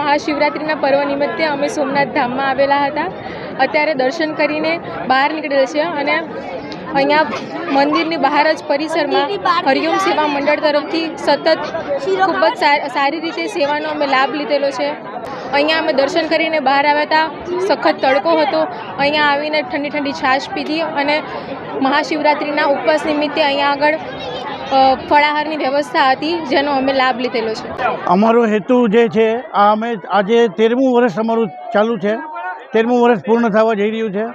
મહાશિવરાત્રિના પર્વ નિમિત્તે અમે સોમનાથ ધામમાં આવેલા હતા. અત્યારે દર્શન કરીને બહાર નીકળેલ છે અને અહીંયા મંદિરની બહાર જ પરિસરમાં હરિઓમ સેવા મંડળ તરફથી સતત ખૂબ જ સારી રીતે સેવાનો અમે લાભ લીધેલો છે. અહીંયા અમે દર્શન કરીને બહાર આવ્યા હતા. સખત તડકો હતો. અહીંયા આવીને ઠંડી ઠંડી છાશ પીધી અને મહાશિવરાત્રિના ઉપવાસ નિમિત્તે અહીંયા આગળ ફળાહારની વ્યવસ્થા હતી, જેનો અમે લાભ લીધેલો છે. અમારો હેતુ જે છે, આ અમે આજે તેરમું વર્ષ અમારું ચાલુ છે. તેરમું વર્ષ પૂર્ણ થવા જઈ રહ્યું છે.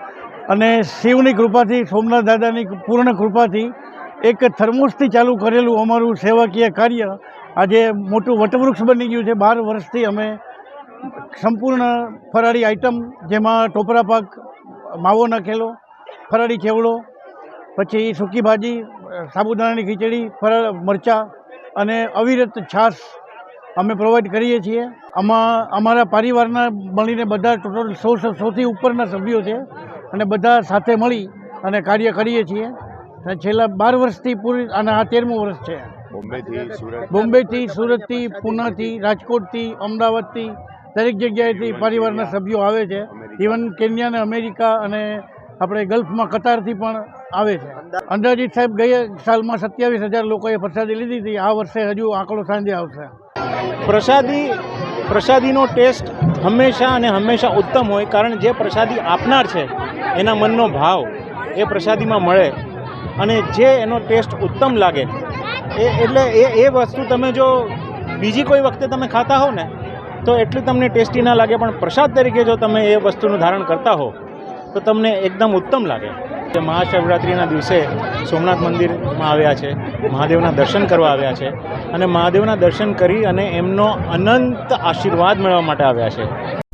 અને શિવની કૃપાથી, સોમનાથ દાદાની પૂર્ણ કૃપાથી એક થર્મોસથી ચાલુ કરેલું અમારું સેવાકીય કાર્ય આજે મોટું વટવૃક્ષ બની ગયું છે. બાર વર્ષથી અમે સંપૂર્ણ ફરાળી આઈટમ, જેમાં ટોપરા પાક, માવો નાખેલો, ફરાળી ચેવડો પછી સૂકી ભાજી સાબુદાણાની ખીચડી ફરળ મરચાં અને અવિરત છાશ અમે પ્રોવાઈડ કરીએ છીએ. આમાં અમારા પરિવારના મળીને બધા ટોટલ સો સૌથી ઉપરના સભ્યો છે અને બધા સાથે મળી અને કાર્ય કરીએ છીએ. અને છેલ્લા બાર વર્ષથી પૂરી અને આ તેરમું વર્ષ છે. બોમ્બેથી સુરત. બોમ્બેથી સુરતથી પૂનાથી રાજકોટથી અમદાવાદથી દરેક જગ્યાએથી પરિવારના સભ્યો આવે છે. ઇવન કેન્યા અને અમેરિકા અને આપણે ગલ્ફમાં કતારથી પણ આવે છે. અંદાજિત સાહેબ ગયા સાલમાં સત્યાવીસ હજાર લોકોએ પ્રસાદી લીધી હતી. આ વર્ષે હજુ આંકડો સાંજે આવશે. પ્રસાદી, પ્રસાદીનો ટેસ્ટ હંમેશા અને હંમેશા ઉત્તમ હોય, કારણ જે પ્રસાદી આપનાર છે, એના મનનો ભાવ એ પ્રસાદીમાં મળે. અને જે એનો ટેસ્ટ ઉત્તમ લાગે, એ એટલે એ એ વસ્તુ તમે જો બીજી કોઈ વખતે તમે ખાતા હો ને, તો એટલી તમને ટેસ્ટી ના લાગે, પણ પ્રસાદ તરીકે જો તમે એ વસ્તુનું ધારણ કરતા હો તો તમને એકદમ ઉત્તમ લાગે. મહાશિવરાત્રિના દિવસે સોમનાથ મંદિરમાં આવ્યા છે, મહાદેવના દર્શન કરવા આવ્યા છે અને મહાદેવના દર્શન કરી અને એમનો અનંત આશીર્વાદ મેળવવા માટે આવ્યા છે.